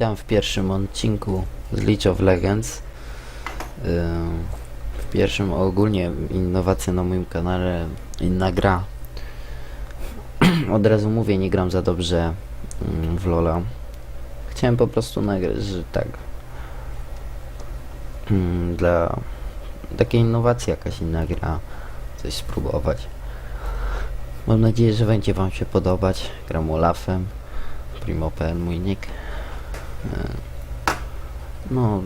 witam w pierwszym odcinku z League of Legends. Ym, W pierwszym ogólnie innowacja na moim kanale, inna gra. Od razu mówię, nie gram za dobrze ym, w Lola. Chciałem po prostu nagrać, że tak. Ym, Dla takiej innowacji jakaś inna gra, coś spróbować. Mam nadzieję, że będzie wam się podobać. Gram Olafem. Primo.pl mój nick. E, No,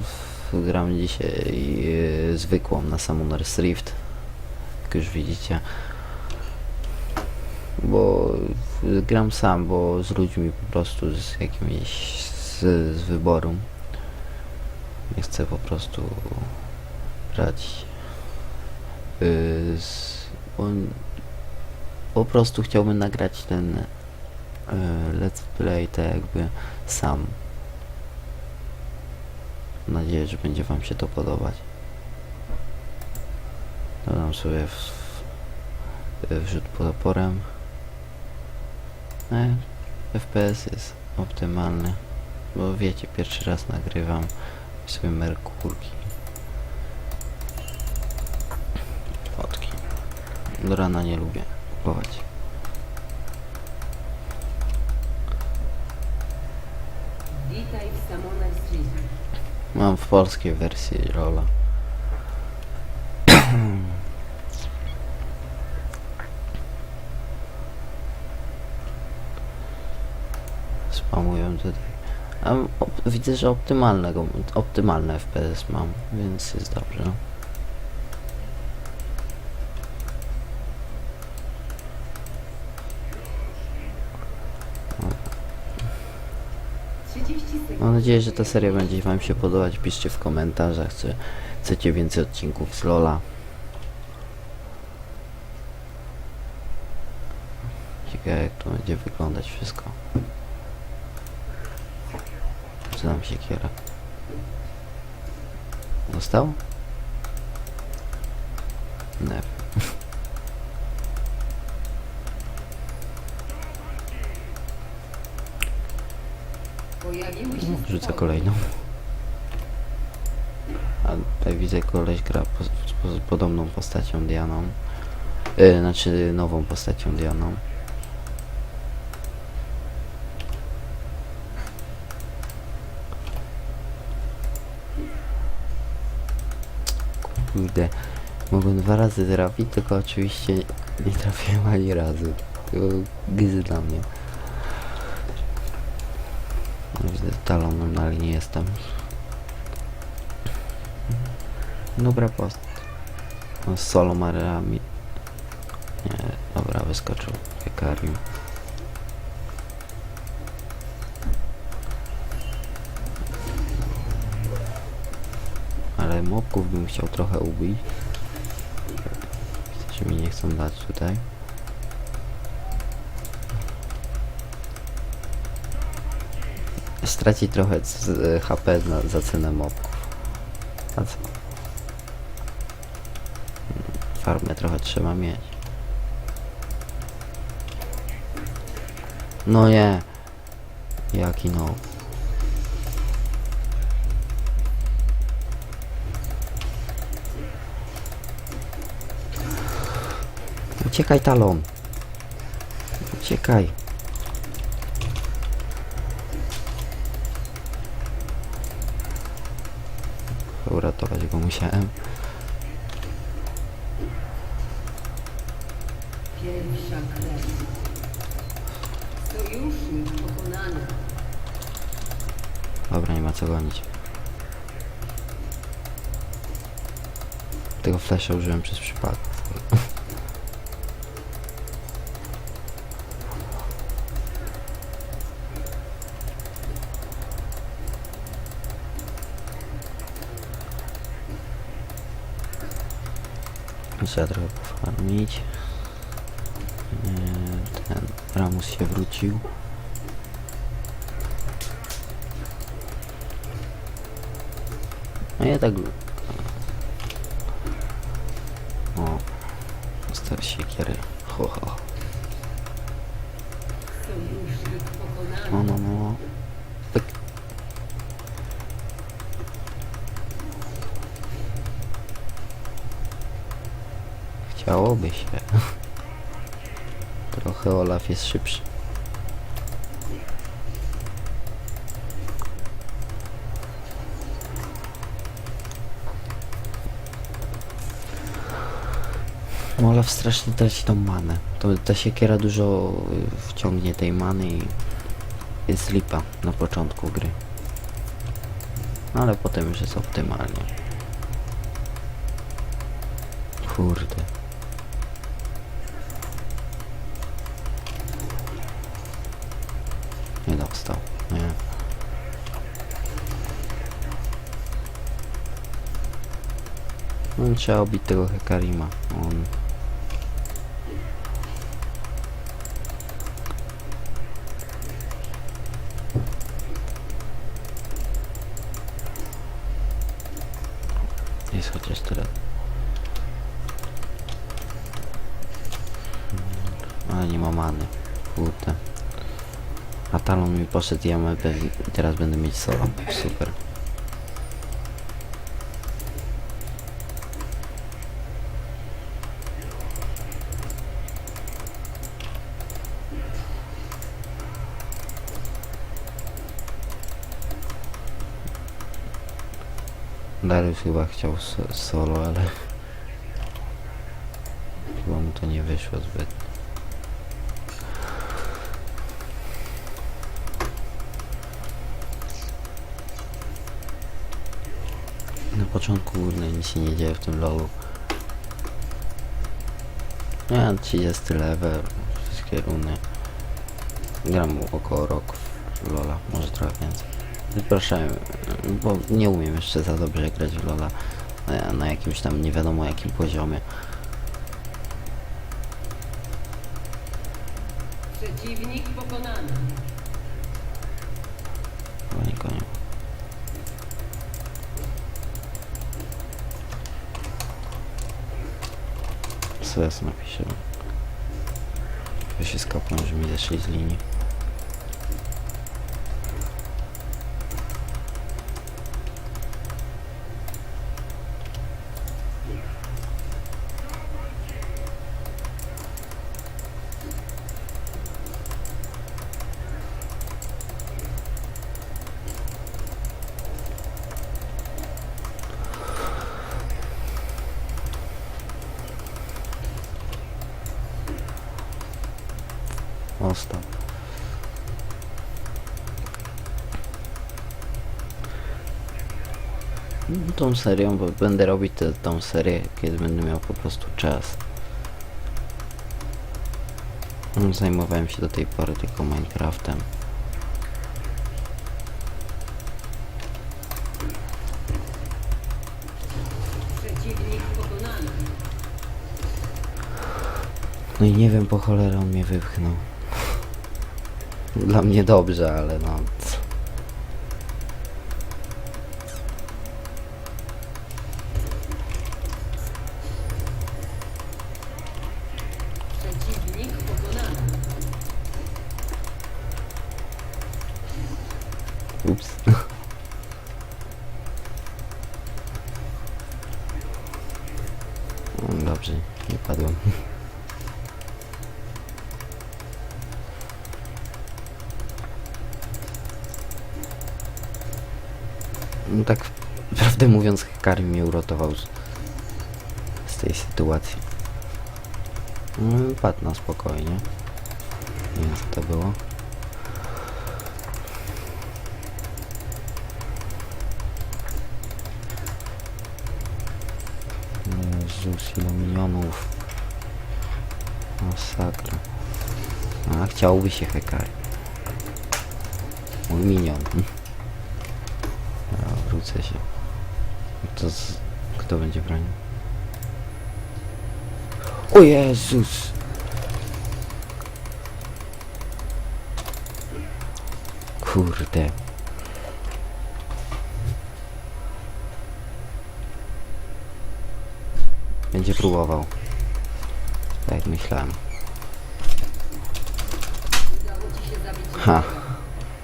gram dzisiaj e, zwykłą na Summoner's Rift. Jak już widzicie. Bo gram sam, bo z ludźmi po prostu z jakimiś z, z wyboru. Nie chcę po prostu grać e, z, bo po prostu chciałbym nagrać ten let's play tak jakby sam. Mam nadzieję, że będzie wam się to podobać. Dodam sobie w, wrzut pod oporem. E, FPS jest optymalny, bo wiecie, pierwszy raz nagrywam sobie Merkurki. Fotki. Do rana nie lubię kupować. Witaj w Summoner's Rift. Mam w polskiej wersji rola. Spamuję tutaj. A widzę, że optymalnego, optymalne FPS mam, więc jest dobrze. 30 sekund. Mam nadzieję, że ta seria będzie wam się podobać. Piszcie w komentarzach, czy chcecie więcej odcinków z Lola. Ciekawe jak to będzie wyglądać wszystko. Co nam się kiera? Dostał? Nie. Pojawiły się Rzucę stwory. kolejną. A tutaj widzę koleś gra po, po, podobną postacią Dianą. Yy, znaczy nową postacią Dianą. Kurde, mogłem dwa razy trafić, tylko oczywiście nie trafiłem ani razu. To gzy dla mnie. Widzę talonem na linii jestem. Dobra post. No, z solo Mariami. Nie, dobra, wyskoczył Hekarium. Ale mobków bym chciał trochę ubić. Że mi nie chcą dać tutaj. straci trochę HP za cenę mobków. A co? Farmę trochę trzeba mieć. No nie. Jaki no. Uciekaj talon. Uciekaj. Uratować go musiałem. Ramus się wrócił. No ja tak... O, stare siekiery. Ho, ho. No, no, no. Tak. Chciałoby się. Trochę Olaf jest szybszy. Olaf strasznie traci tą manę. To ta siekiera dużo y, wciągnie tej many i jest lipa na początku gry. Ale potem już jest optymalnie. Kurde. Nie dostał. Nie. No trzeba obić tego Hekarima. On... Jest chociaż tyle. Mm, Ale nie ma many. Kurde. A poszedł i mam pewnie- teraz będę mieć solo. Super. Darius chyba chciał so- solo, ale chyba mu to nie wyszło zbyt. Początku kurde nic się nie dzieje w tym lolu. Ja 30 level, wszystkie runy. Gram około roku w lola, może trochę więcej. Proszę, bo nie umiem jeszcze za dobrze grać w lola na jakimś tam nie wiadomo jakim poziomie. Przeciwnik pokonany. Chyba nikogo nie ma. CS napiszę. To się skapną, że mi zeszli z linii. Ostał. No, Tą serią, bo będę robić tę tą serię, kiedy będę miał po prostu czas. Mm, Zajmowałem się do tej pory tylko Minecraftem. No i nie wiem po cholerę on mnie wypchnął. Dla mnie dobrze, ale no. Sytuacji. No, padł na spokojnie. Co to było. Jezus, ile minionów. Masakra. A, chciałby się hekary. Mój minion. Ja wrócę się. To z... Kto będzie bronił? O Jezus! Kurde. Będzie próbował. Tak jak myślałem. Ha.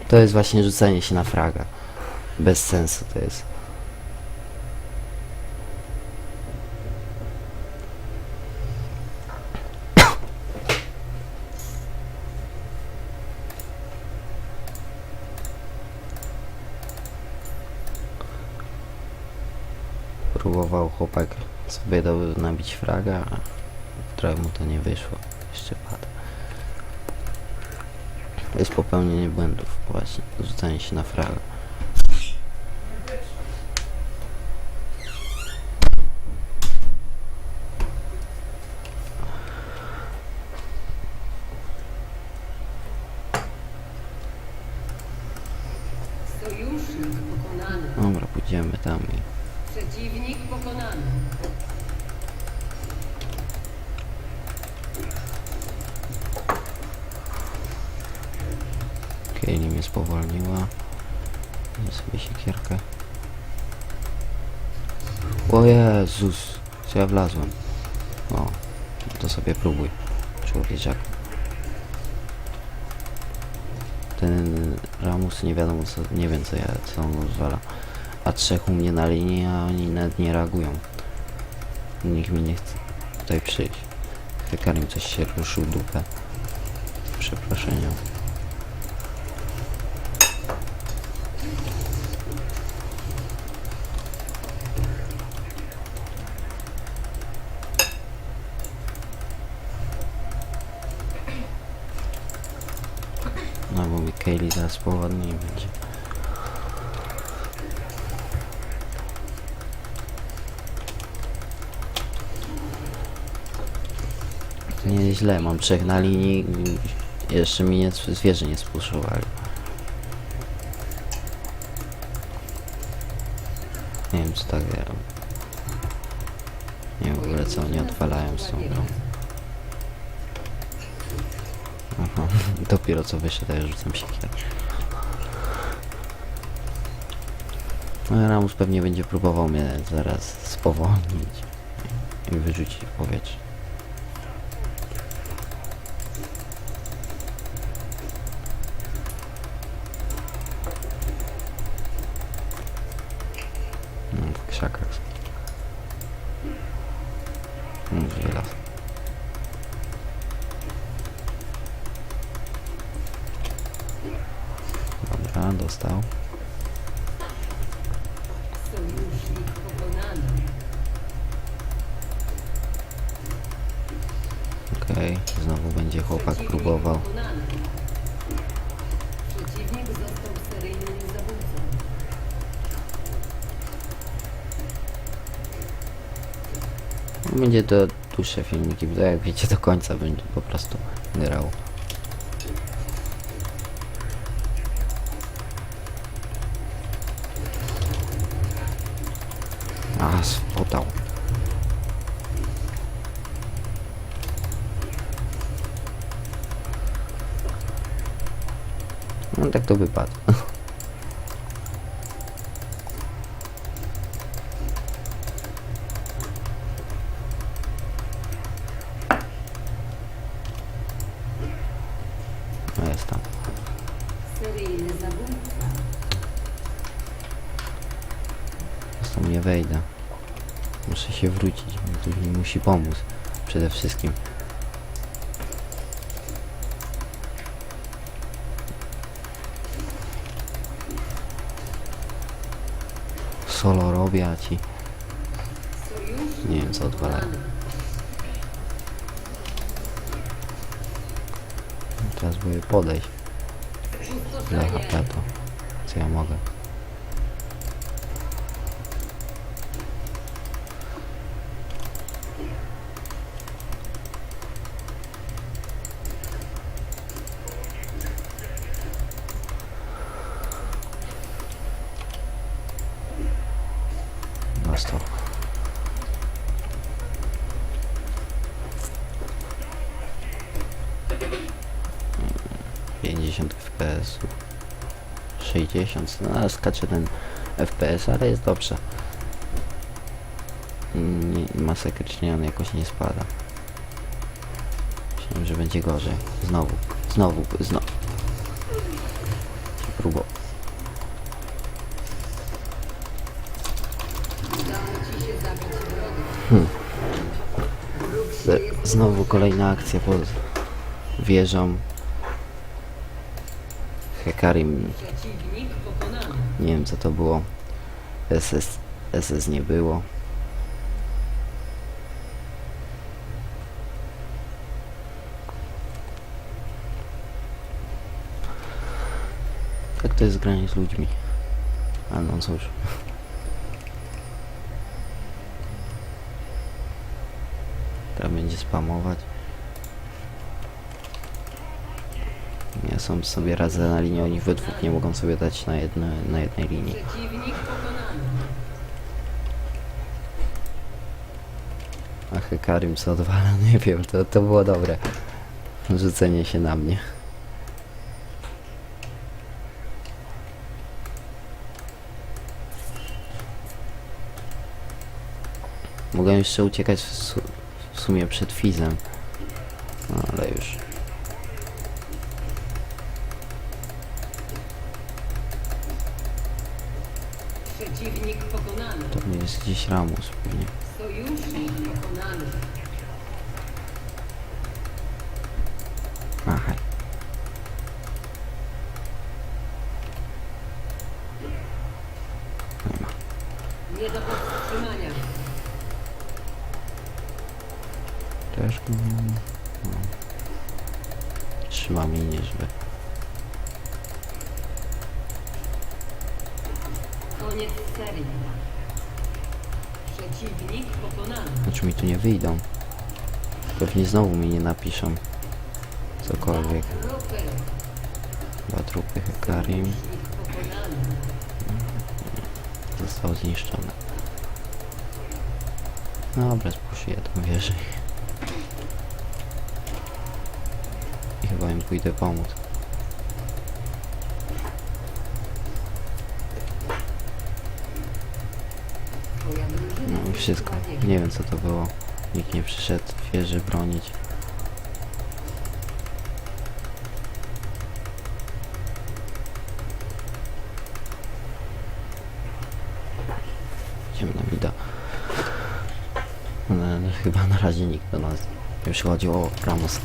To jest właśnie rzucenie się na fraga. Bez sensu to jest. Próbował chłopak sobie do, nabić fraga, a trochę mu to nie wyszło. Jeszcze padł. To jest popełnienie błędów właśnie, rzucanie się na fraga. Sojusznik pokonany. Dobra, pójdziemy tam i Przeciwnik pokonany. Kaylee mnie spowolniła. Ja sobie siekierkę. O Jezus, co ja wlazłem. O, to sobie próbuj. Człowieczak. Ten Ramus nie wiadomo co, nie wiem co ja, co on zwala. A trzech u mnie na linii, a oni nawet nie reagują. Nikt mi nie chce tutaj przyjść. Hekarim coś się ruszył dupę. Przeproszenia. Zaraz powodniej będzie. Nie źle, mam trzech na linii. Jeszcze mi nie, zwierzę nie spuszczowali. Nie wiem co tak grają. Nie w ogóle co oni odwalają z tą grą. Aha, dopiero co wyszedł, ja rzucam siekierę. No Ramus pewnie będzie próbował mnie zaraz spowolnić i wyrzucić w powietrze. Będzie to dłuższe filmiki, bo jak wiecie do końca będzie po prostu grał. A, spotał. No tak to wypadł. No jest tam. Seryjny zabójca. Z tam nie wejdę. Muszę się wrócić, bo ktoś mi musi pomóc. Przede wszystkim. Solo robię, a ci... Nie wiem, co odwalają. Teraz boję podejść. Dla. HP to... Co ja mogę? Dostał. 50 fps 60 no ale skacze ten fps ale jest dobrze nie, masakrycznie on jakoś nie spada myślałem że będzie gorzej znowu znowu znowu wroga. Hmm. Znowu kolejna akcja pod wieżą. Hekarim nie wiem co to było. SS, SS nie było. Tak to jest granie z ludźmi. A no cóż. Trzeba będzie spamować. Sam sobie radzę na linii, oni we dwóch nie mogą sobie dać na, na jednej linii. Przeciwnik pokonany. A Hekarim co odwala, nie wiem, to, to było dobre. Rzucenie się na mnie. Mogę jeszcze uciekać w, su w sumie przed Fizem. No ale już. Nie jest gdzieś Przeciwnik mi tu nie wyjdą. Pewnie znowu mi nie napiszą. Cokolwiek. Trupy. Dwa trupy Hekarim został zniszczony. Dobra, spuszuję tą wieżę. I chyba im pójdę pomóc. Wszystko. Nie wiem co to było. Nikt nie przyszedł wieży bronić. Idziemy na mida. Ale chyba na razie nikt do nas nie przychodził. O, Ramos.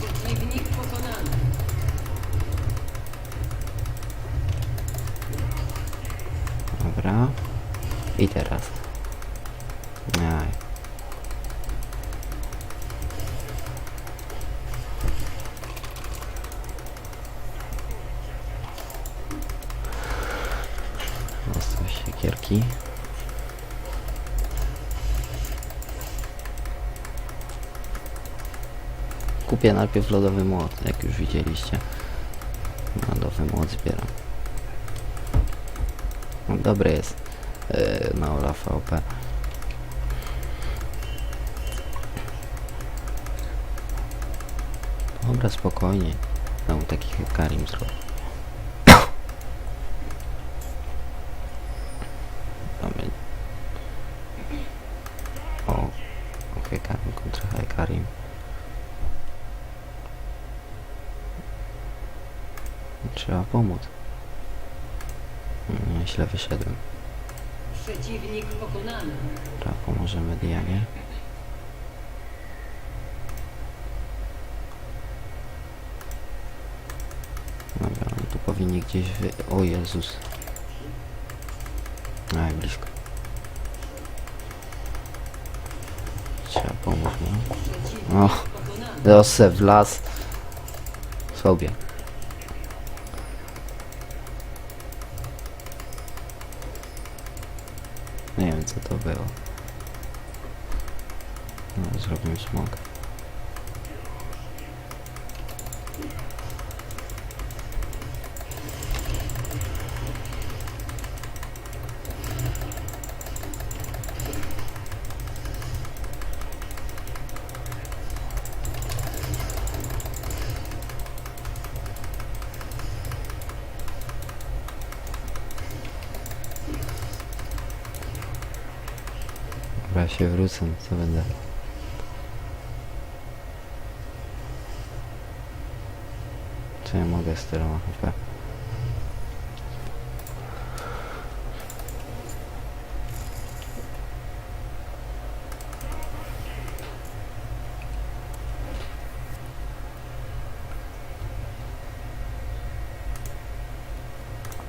Dobra. I teraz. Aj. Dostał siekierki. Kupię najpierw lodowy młot, jak już widzieliście. Lodowy młot zbieram. No, dobry jest yy, na Olafa OP. Dobra, spokojnie. Znowu taki Hekarim zrobił. Mamy... O, Hekarim kontra Hekarim. Trzeba pomóc. Mm, Źle wyszedłem. Przeciwnik pokonany. Dobra, pomożemy Dianie. Dobra, oni tu powinni gdzieś wy... O Jezus. Aj, blisko. Trzeba pomóc, no. O. Rosę w las. Sobie. Dobra, się wrócę, co będę. Co ja mogę z tyloma HP?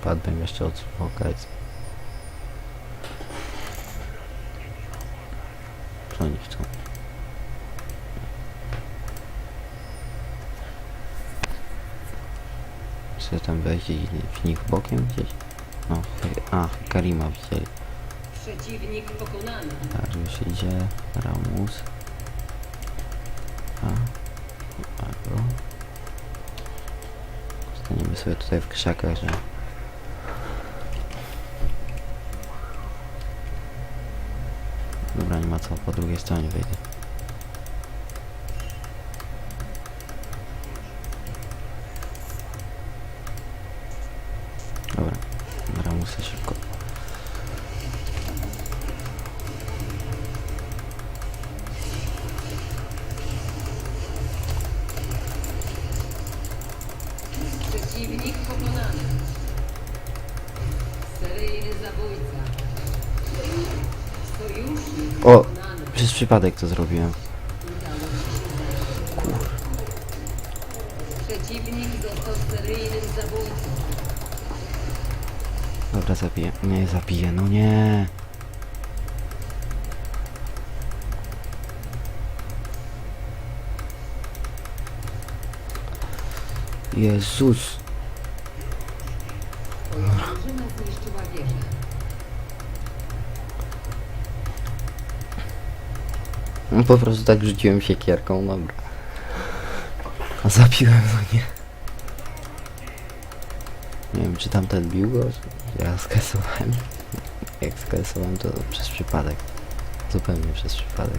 Padłem jeszcze od. Co oni chcą? Chcę tam wejść i w nich bokiem gdzieś? No, a, Karima widzieli. Przeciwnik pokonany. Tak, już idzie Ramus. A, agro. Staniemy sobie tutaj w krzakach, że... Dobra, nie ma co, po drugiej stronie wejdę. Przypadek to zrobiłem. Zabić. Przeciwnik został seryjnym zabójcą. Dobra, zabiję. Nie, zabiję, no nie. Jezus. Twoja drużyna zniszczyła wieżę. No po prostu tak rzuciłem siekierką, dobra. A zabiłem, no nie. Nie wiem, czy tamten bił go? Ja skasowałem. Jak skasowałem, to przez przypadek. Zupełnie przez przypadek.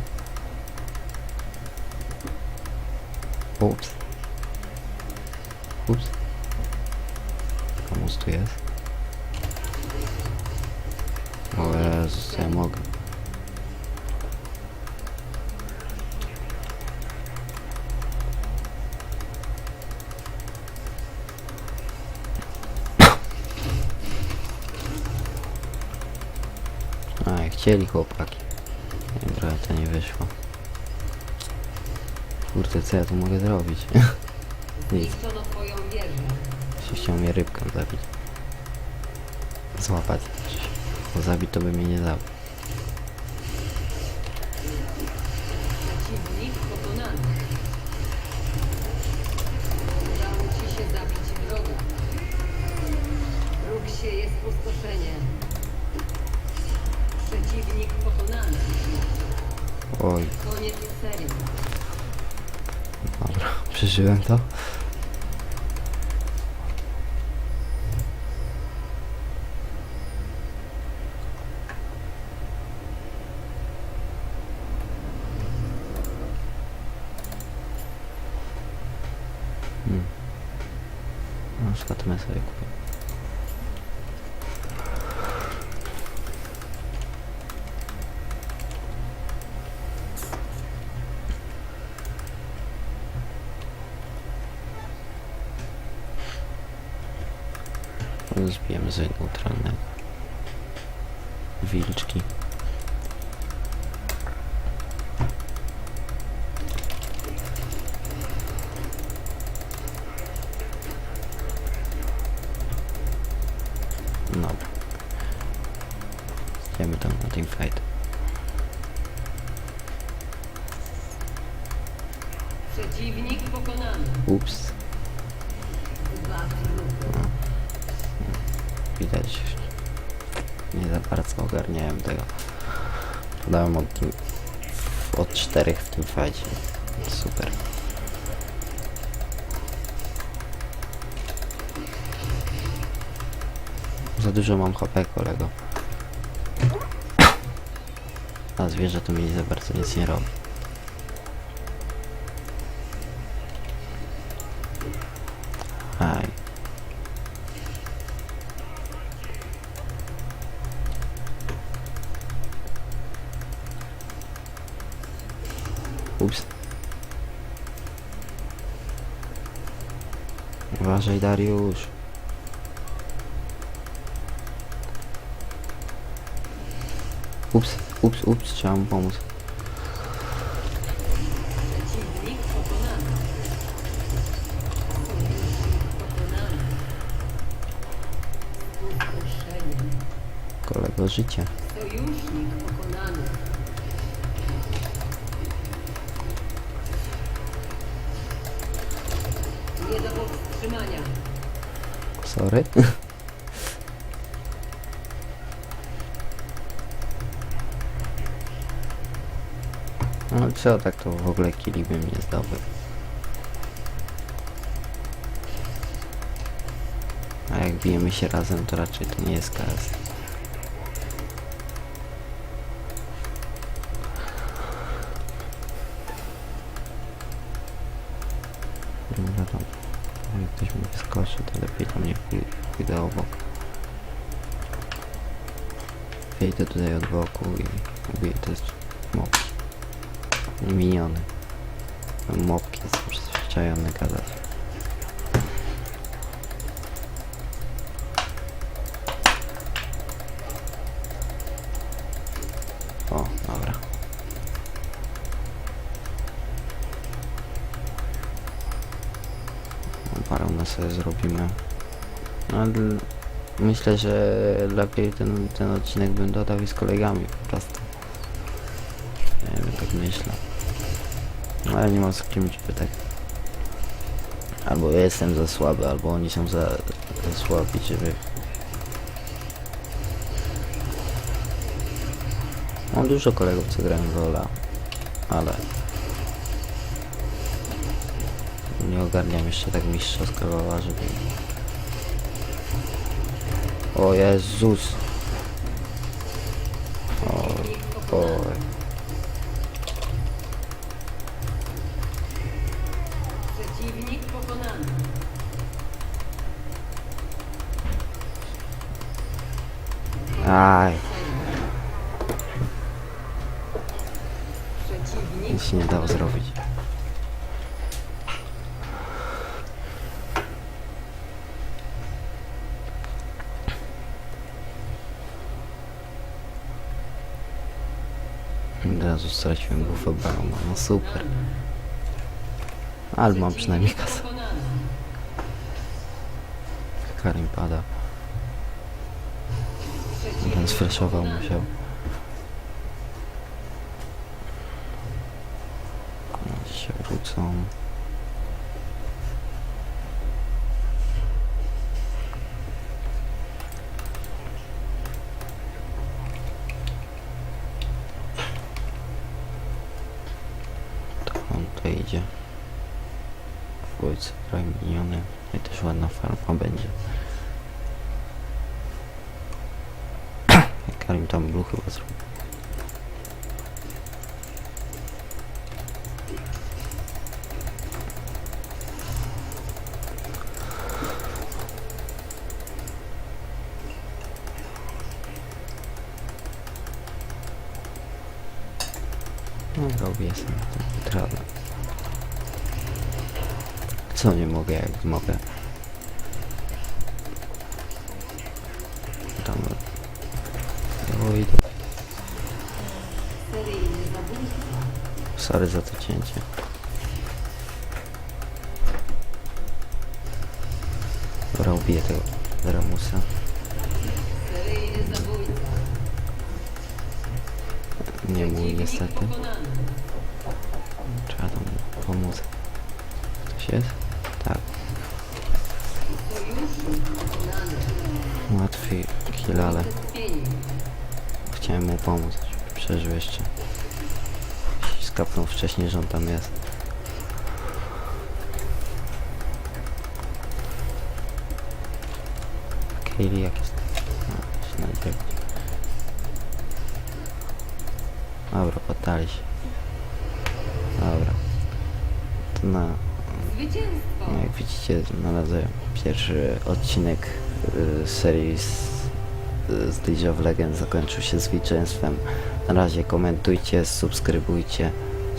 Ups. Ups. Komuś tu jest? O Jezus, ja mogę. A, jak chcieli chłopaki. Nie, trochę to nie wyszło. Kurde, co ja tu mogę zrobić? Nic. Zniszczono twoją wieżę. Się chciał mnie rybką zabić. Złapać. Bo zabić to by mnie nie zabił. Przeżyłem to. Hmm. No, szkatymę sobie kupię. Bardzo ogarniałem tego. Podałem od, od czterech w tym fajcie. Super. Za dużo mam HP kolego. A zwierzę to mi za bardzo nic nie robi. Dariusz. Ups, ups, ups, trzeba mu pomóc. Kolego życie. Sorry. No co, tak to w ogóle kili bym nie zdobył. A jak bijemy się razem, to raczej to nie jest KS. Mopki są przyzwyczajone gadać. O, dobra. Parę na sobie zrobimy. No, ale myślę, że lepiej ten, ten odcinek bym dodał i z kolegami po prostu. Wiem, tak myślę. Ale nie mam z kimś pytań. Albo ja jestem za słaby, albo oni są za, za słabi, żeby... Mam dużo kolegów, co grają w Lola, ale... Nie ogarniam jeszcze tak mistrzowskiego Lola, żeby... O Jezus! O, oj. Razu straciłem bufę Bauma, no super. Ale mam przynajmniej kasę. Karim pada. Ten sfreszował musiał. No, się wrócą. To on to idzie. W dwójce prawie miniony. I też ładna farma będzie. Karim tam był chyba zrobił. No robię jestem Dobra, ubiję tego Ramusa. Nie mój niestety. Trzeba tam pomóc. Ktoś jest? Tak. Łatwiej kill, ale chciałem mu pomóc, przeżył jeszcze. Skapnął wcześniej, że on tam jest. Kaylee jak jest? Się najpierw. Dobra, poddali się. Dobra. To na, no jak widzicie, znalazłem pierwszy odcinek y, serii z, z League of Legends zakończył się zwycięstwem. Na razie komentujcie, subskrybujcie.